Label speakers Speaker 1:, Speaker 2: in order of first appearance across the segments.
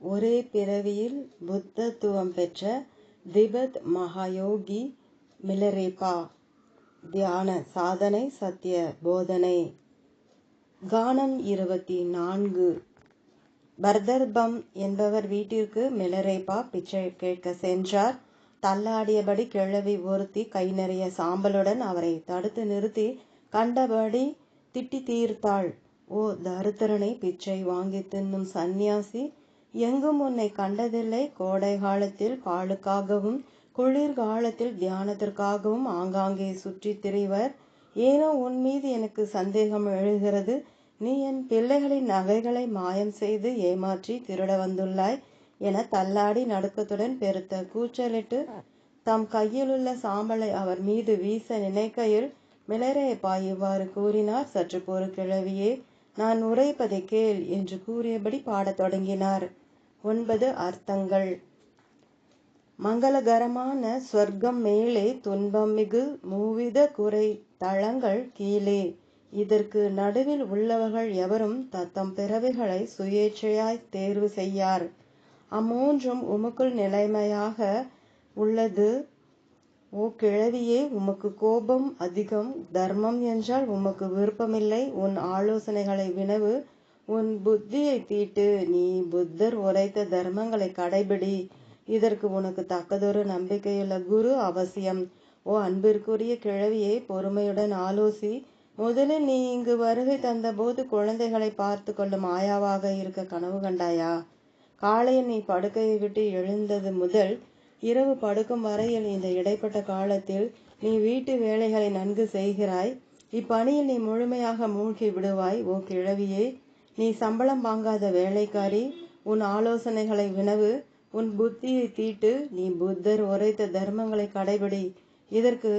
Speaker 1: ஒரே பிறவியில் புத்தத்துவம் பெற்ற திபெத் மகாயோகி மிலரேபா தியான சாதனை சத்திய போதனை. கானம் இருபத்தி நான்கு பர்தர்பம் என்பவர் வீட்டிற்கு மிலரேபா பிச்சை கேட்க சென்றார். தள்ளாடியபடி கிழவி ஒருத்தி கை நிறைய சாம்பலுடன் அவரை தடுத்து நிறுத்தி கண்டபடி திட்டி தீர்த்தாள். ஓ தருத்திரனை பிச்சை வாங்கி தின்னும் சந்நியாசி எங்கும் உன்னை கண்டதில்லை. கோடை காலத்தில் பாலுக்காகவும் குளிர்காலத்தில் தியானத்திற்காகவும் ஆங்காங்கே சுற்றித் திரிவர். ஏனோ உன் மீது எனக்கு சந்தேகம் எழுகிறது. நீ என் பிள்ளைகளின் நகைகளை மாயம் செய்து ஏமாற்றி திருட வந்துள்ளாய் என தள்ளாடி நடுக்கத்துடன் பெருத்த கூச்சலிட்டு தம் கையிலுள்ள சாம்பலை அவர் மீது வீச நினைக்கையில் மிளரேப்பா இவ்வாறு கூறினார். சற்று பொறு கிழவியே நான் உரைப்பதை கேள் என்று கூறியபடி பாடத் தொடங்கினார். ஒன்பது அர்த்தங்கள். மங்களகரமான ஸ்வர்க்கம் மேலே துன்பம் மிகு மூவித குறை தளங்கள் கீழே. இதற்கு நடுவில் உள்ளவர்கள் எவரும் தத்தம் பிறவிகளை சுயேட்சையாய் தேர்வு செய்யார். அம்மூன்றும் உமக்குள் நிலைமையாக உள்ளது. ஓ கிழவியே உமக்கு கோபம் அதிகம். தர்மம் என்றால் உமக்கு விருப்பமில்லை. உன் ஆலோசனைகளை வினவு. உன் புத்தியை தீட்டு நீ புத்தர் உரைத்த தர்மங்களை கடைபிடி. இதற்கு உனக்கு தக்கதொரு நம்பிக்கையுள்ள குரு அவசியம். ஓ அன்பிற்குரிய கிழவியை பொறுமையுடன் ஆலோசி. முதலில் நீ இங்கு வருகை தந்தபோது குழந்தைகளை பார்த்து கொள்ளும் ஆயாவாக இருக்க கனவு கண்டாயா? காலையில் நீ படுக்கையை விட்டு எழுந்தது முதல் இரவு படுக்கும் வரையில் இந்த இடைப்பட்ட காலத்தில் நீ வீட்டு வேலைகளை நன்கு செய்கிறாய். இப்பணியில் நீ முழுமையாக மூழ்கி விடுவாய். ஓ கிழவியே நீ சம்பளம் வாங்காத வேலைக்காரி உன் ஆலோசனைகளை வினவு உன் புத்தியை தீட்டு நீ புத்தர் உரைத்த தர்மங்களை கடைபிடி. இதற்கு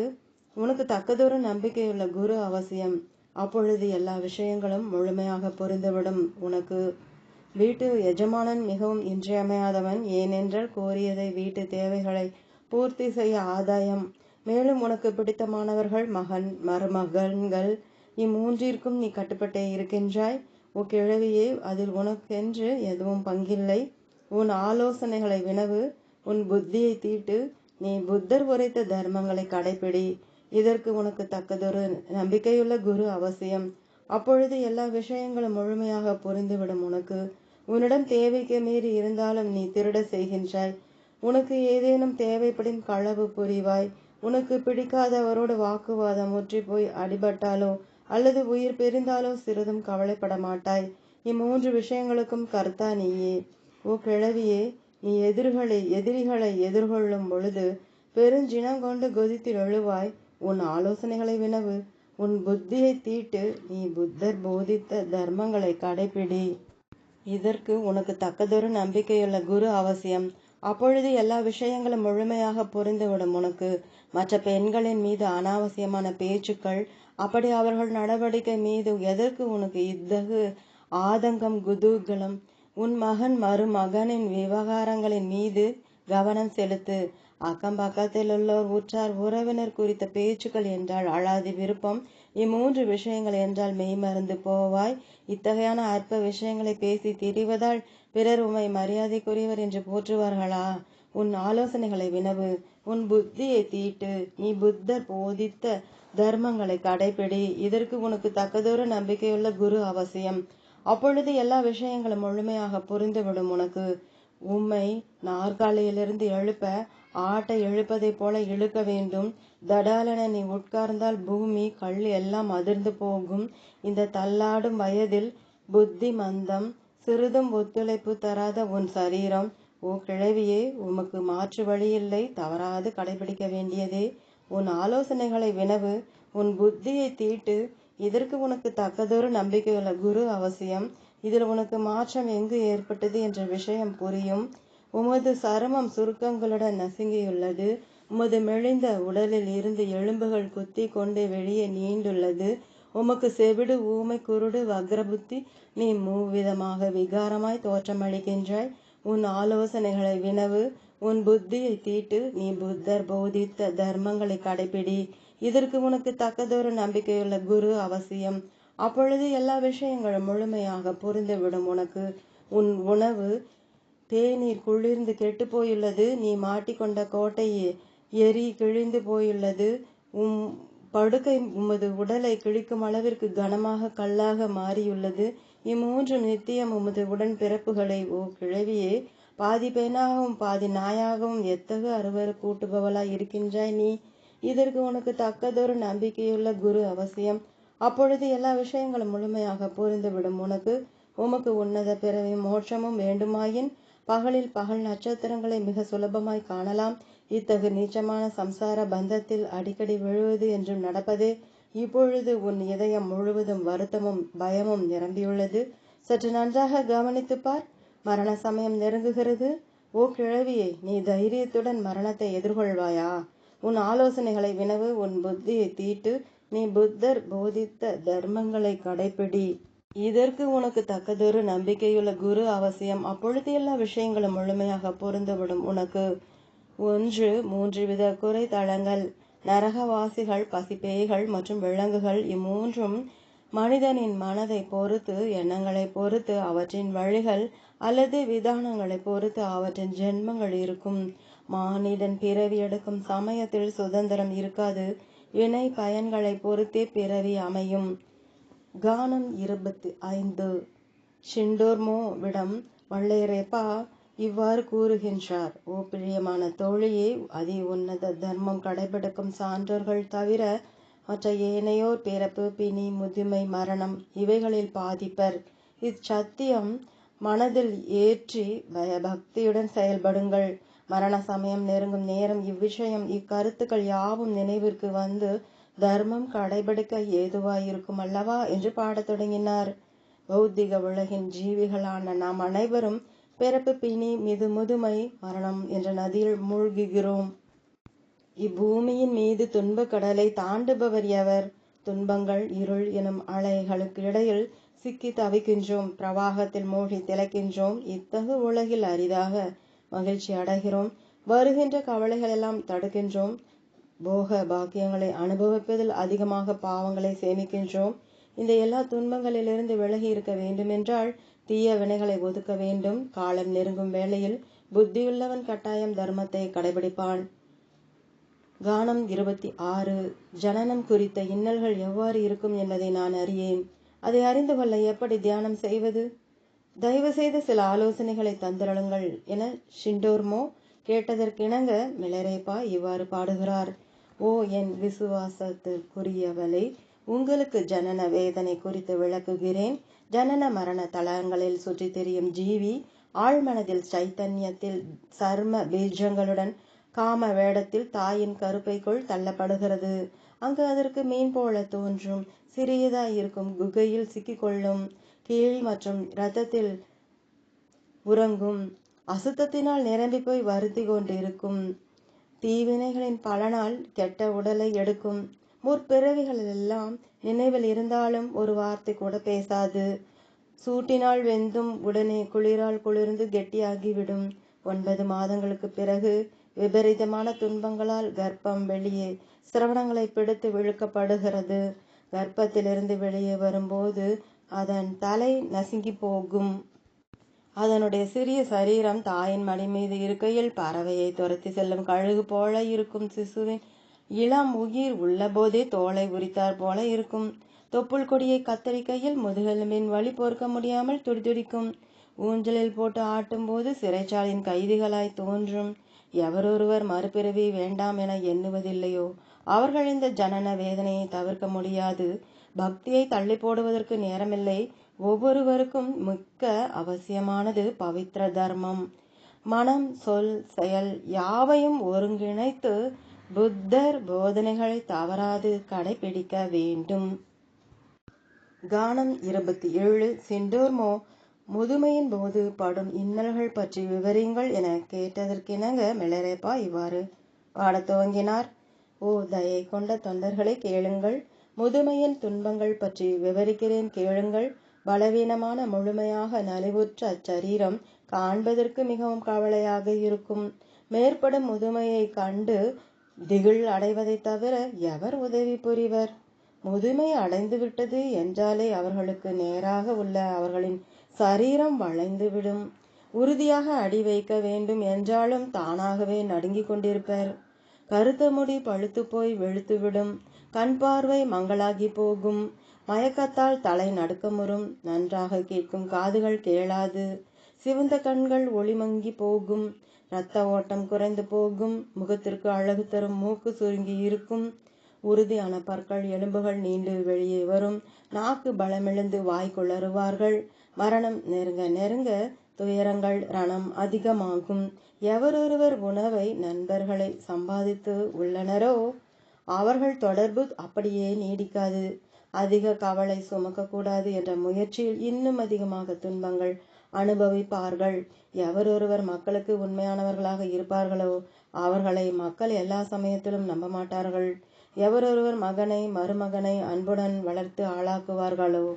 Speaker 1: உனக்கு தக்கதொரு நம்பிக்கையுள்ள குரு அவசியம். அப்பொழுது எல்லா விஷயங்களும் முழுமையாக புரிந்துவிடும் உனக்கு. வீட்டு எஜமானன் மிகவும் இன்றியமையாதவன் ஏனென்றால் கோரியதை வீட்டு தேவைகளை பூர்த்தி செய்ய ஆதாயம். மேலும் உனக்கு பிடித்தமானவர்கள் மகன் மருமகன்கள் இம்மூன்றிற்கும் நீ கட்டுப்பட்டே இருக்கின்றாய். உன் கிழவியே அதில் உனக்கென்று எதுவும் பங்கில்லை. உன் ஆலோசனைகளை வினவு உன் புத்தியை தீட்டு நீ புத்தர் உரைத்த தர்மங்களை கடைபிடி இதற்கு உனக்கு தக்கதொரு நம்பிக்கையுள்ள குரு அவசியம். அப்பொழுது எல்லா விஷயங்களும் முழுமையாக புரிந்துவிடும் உனக்கு. உன்னிடம் தேவைக்கு மீறி இருந்தாலும் நீ திருட செய்கின்றாய். உனக்கு ஏதேனும் தேவைப்படும் களவு புரிவாய். உனக்கு பிடிக்காதவரோடு வாக்குவாதம் முற்றி போய் அடிபட்டாலோ அல்லது உயிர் பிரிந்தாலோ சிறிதும் கவலைப்பட மாட்டாய் இம்மூன்று விஷயங்களுக்கும் கர்த்தா நீயே. ஓ கிழவியே நீ எதிர்களை எதிரிகளை எதிர்கொள்ளும் பொழுது பெருஞ்சினம் கொண்டு கொதித்து எழுவாய். உன் ஆலோசனைகளை வினவு. உன் புத்தியை தீட்டு நீ புத்தர் போதித்த தர்மங்களை கடைபிடி இதற்கு உனக்கு தக்கதொரு நம்பிக்கையுள்ள குரு அவசியம். அப்பொழுது எல்லா விஷயங்களும் முழுமையாக புரிந்துவிடும் உனக்கு. மற்ற பெண்களின் மீது அனாவசியமான பேச்சுக்கள் அப்படி அவர்கள் நடவடிக்கை மீது எதற்கு உனக்கு இத்தகு ஆதங்கம் குதூகலம்? உன் மகன் மருமகனின் விவகாரங்களின் மீது கவனம் செலுத்து. அக்கம் பக்கத்தில் உள்ளோர் உற்றார் உறவினர் குறித்த பேச்சுக்கள் என்றால் அழாதி விருப்பம். இம்மூன்று விஷயங்கள் என்றால் மெய்மறந்து போவாய். இத்தகையான அற்ப விஷயங்களை பேசி திரிவதால் பிறர் உமை மரியாதைக்குரியவர் என்று போற்றுவார்களா? உன் ஆலோசனைகளை வினவு. உன் புத்தியை தீட்டு. நீ புத்தர் போதித்த தர்மங்களை கடைபிடி இதற்கு உனக்கு தக்கதொரு நம்பிக்கையுள்ள குரு அவசியம். அப்பொழுது எல்லா விஷயங்களும் முழுமையாக புரிந்துவிடும் உனக்கு. உம்மை நாற்காலியிலிருந்து எழுப்ப ஆட்டை இழுப்பதைப் போல இழுக்க வேண்டும். தடாலன நீ உட்கார்ந்தால் பூமி கல் எல்லாம் அதிர்ந்து போகும். இந்த தள்ளாடும் வயதில் புத்தி மந்தம் சிறிதும் ஒத்துழைப்பு தராத உன் சரீரம். ஓ கிழவியே உமக்கு மாற்று வழியில்லை தவறாது கடைபிடிக்க வேண்டியதே. உன் ஆலோசனைகளை வினவு உன் புத்தியை தீட்டு. இதற்கு உனக்கு தக்கதொரு நம்பிக்கையுள்ள குரு அவசியம். இதில் உனக்கு மாற்றம் எங்கு ஏற்பட்டது என்ற விஷயம் புரியும். உமது சருமம் சுருக்கங்களுடன் நசுங்கியுள்ளது. உமது மெலிந்த உடலில் இருந்து எலும்புகள் குத்தி கொண்டு வெளியே நீண்டுள்ளது. உமக்கு செவிடு ஊமை குருடு வக்ரபுத்தி நீ மூவிதமாக விகாரமாய் தோற்றமளிக்கின்றாய். உன் ஆலோசனைகளை வினவு உன் புத்தியை தீட்டு நீ புத்தர் போதித்த தர்மங்களை கடைபிடி இதற்கு உனக்கு தக்கதொரு நம்பிக்கையுள்ள குரு அவசியம். அப்பொழுது எல்லா விஷயங்களும் முழுமையாக புரிந்துவிடும் உனக்கு. உன் உணவு தேநீர் குளிர்ந்து கெட்டு போயுள்ளது நீ மாட்டிக்கொண்ட கோட்டையே எரி கிழிந்து போயுள்ளது. உம் படுக்கை உமது உடலை கிழிக்கும் அளவிற்கு கனமாக கல்லாக மாறியுள்ளது. இம்மூன்றும் நித்தியம் உமது உடன் பிறப்புகளை ஓ கிழவியே பாதி பெண்ணாகவும் பாதி நாயாகவும் எத்தகு அருவருப்பூட்டுபவளாய் இருக்கின்றாய் நீ? இதற்கு உனக்கு தக்கதொரு நம்பிக்கையுள்ள குரு அவசியம். அப்பொழுது எல்லா விஷயங்களும் முழுமையாக புரிந்துவிடும் உனக்கு. உமக்கு உன்னத பிறவி மோட்சமும் வேண்டுமாயின் பகலில் பகல் நட்சத்திரங்களை மிக சுலபமாய் காணலாம். இத்தகு நீச்சமான சம்சார பந்தத்தில் அடிக்கடி விழுவது என்றும் நடப்பதே இப்பொழுது உன் இதயம் முழுவதும் வருத்தமும் பயமும் நிரம்பியுள்ளது. சற்று நன்றாக கவனித்து பார். மரண சமயம் நெருங்குகிறது. ஓ கிழவியே நீ தைரியத்துடன் மரணத்தை எதிர்கொள்வாயா? உன் ஆலோசனைகளை வினவு உன் புத்தியை தீட்டு நீ புத்தர் போதித்த தர்மங்களை கடைப்பிடி. இதற்கு உனக்கு தக்கதொரு நம்பிக்கையுள்ள குரு அவசியம். அப்பொழுது எல்லா விஷயங்களும் முழுமையாக பொருந்துவிடும் உனக்கு. ஒன்று மூன்று வித குறை தளங்கள் நரகவாசிகள் பசிப்பேய்கள் மற்றும் விலங்குகள் இம்மூன்றும் மனிதனின் மனதை பொறுத்து எண்ணங்களை பொறுத்து அவற்றின் வழிகள் அல்லது விதானங்களை பொறுத்து அவற்றின் ஜென்மங்கள் இருக்கும். மானிடன் பிறவி எடுக்கும் சமயத்தில் சுதந்திரம் இருக்காது. இணை பயன்களை பொறுத்தே பிறவி அமையும். கானம் இருபத்தி ஐந்து. ஷிண்டோர்மோ விடம் வள்ளையரேப்பா இவ்வாறு கூறுகின்றார். ஓ பிரியமான தோழியே அதி உன்னத தர்மம் கடைபிடிக்கும் சான்றோர்கள் தவிர மற்ற ஏனையோர் பிறப்பு பிணி முதுமை மரணம் இவைகளில் பாதிப்பர். இச்சத்தியம் மனதில் ஏற்றி பயபக்தியுடன் செயல்படுங்கள். மரண சமயம் நெருங்கும் நேரம் இவ்விஷயம் இக்கருத்துக்கள் யாவும் நினைவிற்கு வந்து தர்மம் கடைபிடிக்க ஏதுவாயிருக்கும் அல்லவா? என்று பாடத் தொடங்கினார். பௌத்திக உலகின் ஜீவிகளான நாம் அனைவரும் பிறப்பு பிணி மிது முதுமை மரணம் என்ற நதியில் மூழ்குகிறோம். இப்பூமியின் மீது துன்பக் கடலை தாண்டுபவர் எவர்? துன்பங்கள் இருள் எனும் அலைகளுக்கு இடையில் சிக்கி தவிக்கின்றோம். பிரவாகத்தில் மூழ்கி திளைக்கின்றோம். இத்தகு உலகில் அரிதாக மகிழ்ச்சி அடைகிறோம். வருகின்ற கவலைகள் எல்லாம் தடுக்கின்றோம். போக பாக்கியங்களை அனுபவிப்பதில் அதிகமாக பாவங்களை சேமிக்கின்றோம். இந்த எல்லா துன்பங்களிலிருந்து விலகி இருக்க வேண்டுமென்றால் தீய வினைகளை ஒதுக்க வேண்டும். காலம் நெருங்கும் வேளையில் புத்தியுள்ளவன் கட்டாயம் தர்மத்தை கடைபிடிப்பான். கானம் இருபத்தி ஆறு. ஜனனம் குறித்த இன்னல்கள் எவ்வாறு இருக்கும் என்பதை நான் அறியேன். அதை அறிந்து கொள்ள எப்படி தியானம் செய்வது? தயவு செய்து சில ஆலோசனைகளை தந்திரளுங்கள் என ஷிண்டோர்மோ கேட்டதற்கிணங்க மிளரேப்பா இவ்வாறு பாடுகிறார். ஓ என் விசுவாசத்துக்குரியவளை உங்களுக்கு ஜனன வேதனை குறித்து விளக்குகிறேன். ஜனன மரண தலங்களில் சுற்றி திரியும் ஜீவி ஆழ்மனதில் சைத்தன்யத்தில் சர்ம பீஜங்களுடன் காம வேடத்தில் தாயின் கருப்பைக்குள் தள்ளப்படுகிறது. அங்கு அதற்கு மீன் போல தோன்றும் சிறியதாய் இருக்கும் குகையில் சிக்கிக்கொள்ளும் கீழ் மற்றும் இரத்தத்தில் உறங்கும் அசுத்தத்தினால் நிரம்பி போய் வருத்தி கொண்டிருக்கும் தீவினைகளின் பலனால் கெட்ட உடலை எடுக்கும் முற்பிறவிகள் எல்லாம் நினைவில் இருந்தாலும் ஒரு வார்த்தை கூட பேசாது. சூட்டினால் வெந்தும் உடனே குளிரால் குளிர்ந்து கெட்டியாகிவிடும். ஒன்பது மாதங்களுக்கு பிறகு விபரீதமான துன்பங்களால் கர்ப்பம் வெளியே சிரவணங்களை பிடித்து விழுக்கப்படுகிறது. கர்ப்பத்திலிருந்து வெளியே வரும்போது அதன் தலை நசுங்கி போகும். அதனுடைய சிறிய சரீரம் தாயின் மடி மீது இருக்கையில் பறவையை துரத்தி செல்லும் கழுகு போல இருக்கும் சிசுவின் இளம் உயிர் உள்ளபோதே தோலை உரித்தார் போல இருக்கும். தொப்புள் கொடியை கத்தரிக்கையில் முதுகெலும்பின் வழி பொறுக்க முடியாமல் துடிதுடிக்கும். ஊஞ்சலில் போட்டு ஆட்டும்போது சிறைச்சாலின் கைதிகளாய் தோன்றும். எவரொருவர் மறுபிறவி வேண்டாம் என எண்ணுவதில்லையோ? அவர்கள் இந்த ஜனன வேதனையை தவிர்க்க முடியாது. பக்தியை தள்ளி போடுவதற்கு நேரமில்லை. ஒவ்வொருவருக்கும் மிக்க அவசியமானது பவித்ர தர்மம். மனம் சொல் செயல் யாவையும் ஒருங்கிணைத்து புத்தர் போதனைகளை தவறாது கடைபிடிக்க வேண்டும். கானம் இருபத்தி ஏழு சிண்டோர்மோ முதுமையின் போது படும் இன்னல்கள் பற்றி விவரிங்கள் என கேட்டதற்கிணங்க மிளரேப்பா இவ்வாறு பாடத் துவங்கினார். ஓ தயை கொண்ட தொண்டர்களை கேளுங்கள். முதுமையின் துன்பங்கள் பற்றி விவரிக்கிறேன் கேளுங்கள். பலவீனமான முழுமையாக நலிவுற்ற அச்சரீரம் காண்பதற்கு மிகவும் கவலையாக இருக்கும். மேற்படும் முதுமையை கண்டு திகில் அடைவதை தவிர எவர் உதவி புரிவர்? முதுமை அடைந்து விட்டது என்றாலே அவர்களுக்கு நேராக உள்ள அவர்களின் சரீரம் வளைந்துவிடும். உறுதியாக அடி வைக்க வேண்டும் என்றாலும் தானாகவே நடுங்கிக் கொண்டிருப்பர். கருத்த முடி பழுத்து போய் வெளுத்துவிடும். கண் பார்வை மங்களாகி போகும். மயக்கத்தால் தலை நடுக்கமுறும் நன்றாக கேட்கும் காதுகள் கேளாது. சிவந்த கண்கள் ஒளிமங்கி போகும். இரத்த ஓட்டம் குறைந்து போகும். முகத்திற்கு அழகு தரும் மூக்கு சுருங்கி இருக்கும். உறுதியான பற்கள் எலும்புகள் நீண்டு வெளியே வரும். நாக்கு பலமிழந்து வாய்க்குளறுவார்கள் மரணம் நெருங்க நெருங்க துயரங்கள் ரணம் அதிகமாகும். எவரொருவர் உணவை நண்பர்களை சம்பாதித்து உள்ளனரோ அவர்கள் தொடர்பு அப்படியே நீடிக்காது. அதிக கவலை சுமக்கக்கூடாது என்ற முயற்சியில் இன்னும் அதிகமாக துன்பங்கள் அனுபவிப்பார்கள். எவரொருவர் மக்களுக்கு உண்மையானவர்களாக இருப்பார்களோ அவர்களை மக்கள் எல்லா சமயத்திலும் நம்ப மாட்டார்கள் எவரொருவர் மகனை மருமகனை அன்புடன் வளர்த்து ஆளாக்குவார்களோ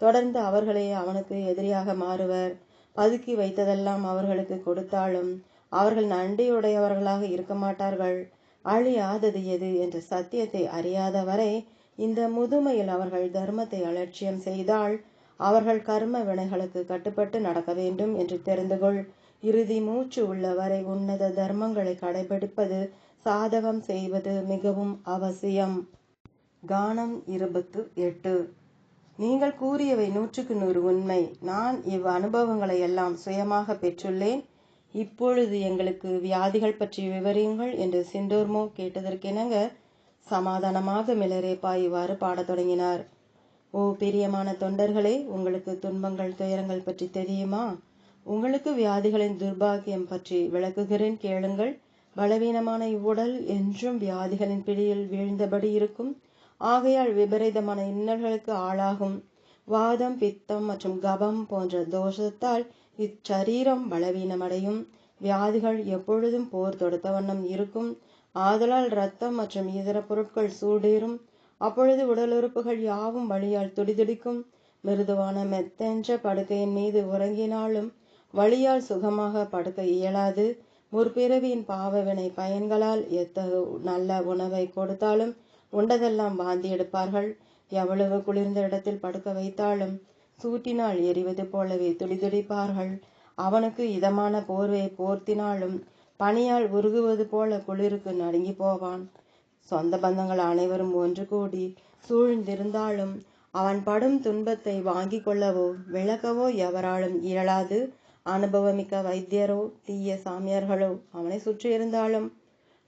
Speaker 1: தொடர்ந்து அவர்களே அவனுக்கு எதிரியாக மாறுவர். பதுக்கி வைத்ததெல்லாம் அவர்களுக்கு கொடுத்தாலும் அவர்கள் நன்றியுடையவர்களாக இருக்க மாட்டார்கள். அழியாதது எது என்ற சத்தியத்தை அறியாத வரை இந்த முதுமையில் அவர்கள் தர்மத்தை அலட்சியம் செய்தால் அவர்கள் கர்ம வினைகளுக்கு கட்டுப்பட்டு நடக்க வேண்டும் என்று தெரிந்து கொள் இறுதி மூச்சு உள்ளவரை உன்னத தர்மங்களை கடைபிடிப்பது சாதகம் செய்வது மிகவும் அவசியம். கானம் இருபத்து எட்டு. நீங்கள் கூறியவை நூற்றுக்கு நூறு உண்மை. நான் இவ் அனுபவங்களை எல்லாம் சுயமாக பெற்றுள்ளேன். இப்பொழுது எங்களுக்கு வியாதிகள் பற்றி விவரியுங்கள் என்று சிண்டோர்மோ கேட்டதற்கெனங்க சமாதானமாக மிளரேப்பா இவ்வாறு பாடத் தொடங்கினார். ஓ பிரியமான தொண்டர்களே உங்களுக்கு துன்பங்கள் துயரங்கள் பற்றி தெரியுமா? உங்களுக்கு வியாதிகளின் துர்பாக்கியம் பற்றி விளக்குகிறேன் கேளுங்கள். பலவீனமான இவ்வுடல் என்றும் வியாதிகளின் பிடியில் வீழ்ந்தபடி இருக்கும். ஆகையால் விபரீதமான இன்னல்களுக்கு ஆளாகும். வாதம் பித்தம் மற்றும் கபம் போன்ற தோஷத்தால் இச்சரீரம் பலவீனமடையும். வியாதிகள் எப்பொழுதும் போர் தொடுத்த வண்ணம் இருக்கும். ஆதலால் இரத்தம் மற்றும் இதர பொருட்கள் சூடேறும். அப்பொழுது உடல் உறுப்புகள் யாவும் வழியால் துடிதுடிக்கும். மிருதுவான மெத்தென்ற படுக்கையின் மீது உறங்கினாலும் வழியால் சுகமாக படுக்க இயலாது. முற்பிறவியின் பாவவினை பயன்களால் எத்தகு நல்ல உணவை கொடுத்தாலும் உண்டதெல்லாம் வாந்தி எடுப்பார்கள். எவ்வளவு குளிர்ந்த இடத்தில் படுக்க வைத்தாலும் சூட்டினால் எரிவது போலவே துடிதுடிப்பார்கள். அவனுக்கு இதமான போர்வை போர்த்தினாலும் பனியால் உருகுவது போல குளிருக்கு நடுங்கி போவான். சொந்த பந்தங்கள் அனைவரும் ஒன்று கூடி சூழ்ந்திருந்தாலும் அவன் படும் துன்பத்தை வாங்கி கொள்ளவோ விளக்கவோ எவராலும் இயலாது. அனுபவமிக்க வைத்தியரோ தீய சாமியார்களோ அவனை சுற்றியிருந்தாலும்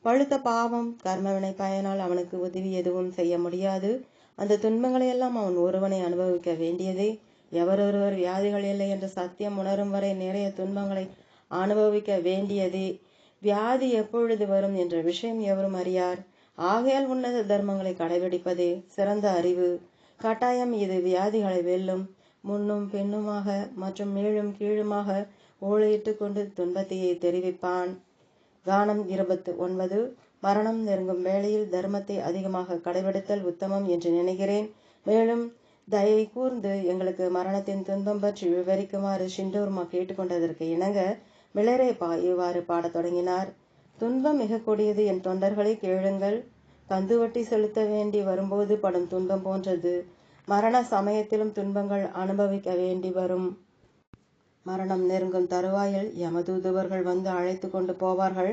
Speaker 1: பழுத்த பாவம் கர்மவினை பயனால் அவனுக்கு உதவி எதுவும் செய்ய முடியாது. அந்த துன்பங்களை எல்லாம் அவன் ஒருவனை அனுபவிக்க வேண்டியதே. எவரொருவர் வியாதிகள் இல்லை என்ற சத்தியம் உணரும் வரை நிறைய துன்பங்களை அனுபவிக்க வேண்டியதே. வியாதி எப்பொழுது வரும் என்ற விஷயம் எவரும் அறியார். ஆகையால் உன்னத தர்மங்களை கடைபிடிப்பதே சிறந்த அறிவு. கட்டாயம் இது வியாதிகளை வெல்லும் முன்னும் பின்னுமாக மற்றும் மேலும் கீழுமாக ஊழையிட்டு கொண்டு துன்பத்தையே தெரிவிப்பான். கானம் இருபத்து ஒன்பது. மரணம் நெருங்கும் வேளையில் தர்மத்தை அதிகமாக கடைபிடித்தல் உத்தமம் என்று நினைக்கிறேன். மேலும் தயை கூர்ந்து எங்களுக்கு மரணத்தின் துன்பம் பற்றி விவரிக்குமாறு ஷிண்டோர்மா கேட்டுக்கொண்டதற்கு இணங்க மிளரேப்பா இவ்வாறு பாடத் தொடங்கினார். துன்பம் மிக கொடியது என் தொண்டர்களை கேளுங்கள். கந்து வட்டி செலுத்த வேண்டி வரும்போது படும் துன்பம் போன்றது. மரண சமயத்திலும் துன்பங்கள் அனுபவிக்க வேண்டி வரும். மரணம் நெருங்கும் தருவாயில் யமதூதுவர்கள் வந்து அழைத்து கொண்டு போவார்கள்.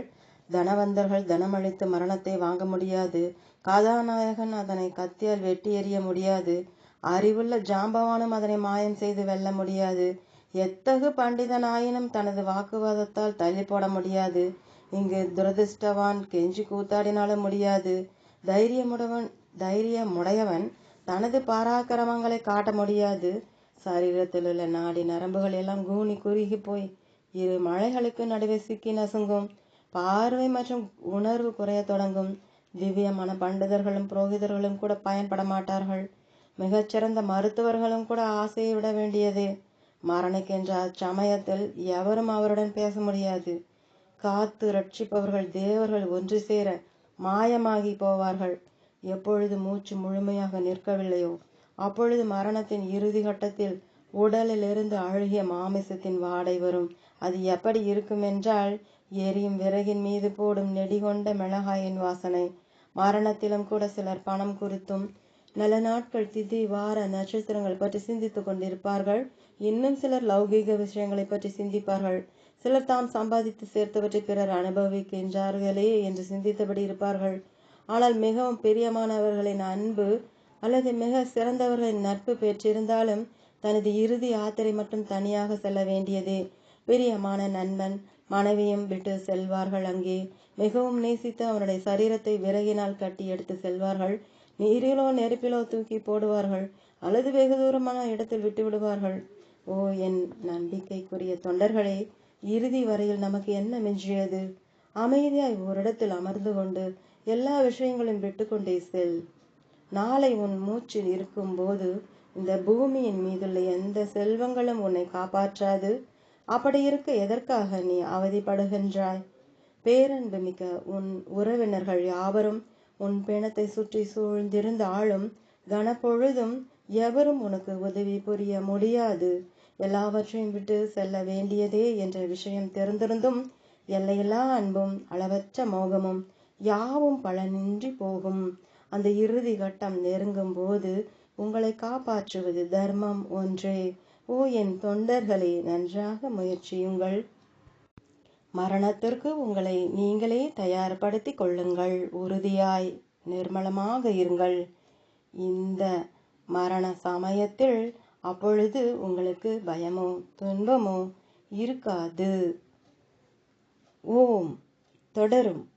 Speaker 1: தனவந்தர்கள் தனமளித்து மரணத்தை வாங்க முடியாது. கதாநாயகன் அதனை கத்தியால் வெட்டி எறிய முடியாது. அறிவுள்ள ஜாம்பவானும் அதனை மாயம் செய்து வெல்ல முடியாது. எத்தகு பண்டிதனாயினும் தனது வாக்குவாதத்தால் தள்ளி போட முடியாது. இங்கு துரதிர்ஷ்டவான் கெஞ்சி கூத்தாடினாலும் முடியாது. தைரியமுடவன் தைரியமுடையவன் தனது பராக்கிரமங்களை காட்ட முடியாது. சரீரத்தில் உள்ள நாடி நரம்புகள் எல்லாம் கூனி குறுகி போய் இரு மழைகளுக்கு நடுவே சிக்கி நசுங்கும். பார்வை மற்றும் உணர்வு குறைய தொடங்கும். திவ்யமான பண்டிதர்களும் புரோகிதர்களும் கூட பயன்பட மாட்டார்கள். மிகச்சிறந்த மருத்துவர்களும் கூட ஆசையை விட வேண்டியதே. மரணிக்கின்ற அச்சமயத்தில் எவரும் அவருடன் பேச முடியாது. காத்து ரட்சிப்பவர்கள் தேவர்கள் ஒன்று சேர மாயமாகி போவார்கள். எப்பொழுது மூச்சு முழுமையாக நிற்கவில்லையோ அப்பொழுது மரணத்தின் இறுதி கட்டத்தில் உடலிலிருந்து அழுகிய மாமிசத்தின் வாடை வரும். அது எப்படி இருக்கும் என்றால் எரியும் விறகின் மீது போடும் நெடிகொண்ட மிளகாயின் வாசனை. மரணத்திலும் கூட சிலர் பணம் குறித்தும் நல்ல நாட்கள் திதி வார நட்சத்திரங்கள் பற்றி சிந்தித்துக் கொண்டிருப்பார்கள். இன்னும் சிலர் லௌகீக விஷயங்களை பற்றி சிந்திப்பார்கள். சிலர் தாம் சம்பாதித்து சேர்த்தவற்றை பிறர் அனுபவிக்கின்றார்களே என்று சிந்தித்தபடி இருப்பார்கள். ஆனால் மிகவும் பிரியமானவர்களின் அன்பு அல்லது மிக சிறந்தவர்களின் நட்பு பெற்றிருந்தாலும் தனது இறுதி யாத்திரை மட்டும் தனியாக செல்ல வேண்டியதே. பிரியமான நண்பன் மனைவியும் விட்டு செல்வார்கள் அங்கே. மிகவும் நேசித்து அவனுடைய சரீரத்தை விறகினால் கட்டி எடுத்து செல்வார்கள். நீரிலோ நெருப்பிலோ தூக்கி போடுவார்கள். அல்லது வெகு தூரமான இடத்தில் விட்டு விடுவார்கள் ஓ என் நம்பிக்கைக்குரிய தொண்டர்களே இறுதி வரையில் நமக்கு என்ன மிஞ்சியது? அமைதியாய் ஓரிடத்தில் அமர்ந்து கொண்டு எல்லா விஷயங்களையும் விட்டுக்கொண்டே செல். நாளை உன் மூச்சில் இருக்கும்போது இந்த பூமியின் மீதுள்ள எந்த செல்வங்களும் உன்னை காப்பாற்றாது. அப்படி இருக்க எதற்காக நீ அவதிப்படுகின்றாய்? பேரன்பு மிக்க உன் உறவினர்கள் யாவரும் உன் பிணத்தை சுற்றி சூழ்ந்திருந்த ஆளும் கனப்பொழுதும் எவரும் உனக்கு உதவி புரிய முடியாது. எல்லாவற்றையும் விட்டு செல்ல வேண்டியதே என்ற விஷயம் தெரிந்திருந்தும் எல்லையில்லா அன்பும் அளவற்ற மோகமும் யாவும் பலனின்றி போகும். அந்த இறுதி கட்டம் நெருங்கும் போது உங்களை காப்பாற்றுவது தர்மம் ஒன்றே. ஓ என் தொண்டர்களே நன்றாக முயற்சியுங்கள். மரணத்திற்கு உங்களை நீங்களே தயார்படுத்திக் கொள்ளுங்கள். உறுதியாய் நிர்மலமாக இருங்கள். இந்த மரண சமயத்தில் அப்பொழுது உங்களுக்கு பயமோ துன்பமோ இருக்காது. ஓம். தொடரும்.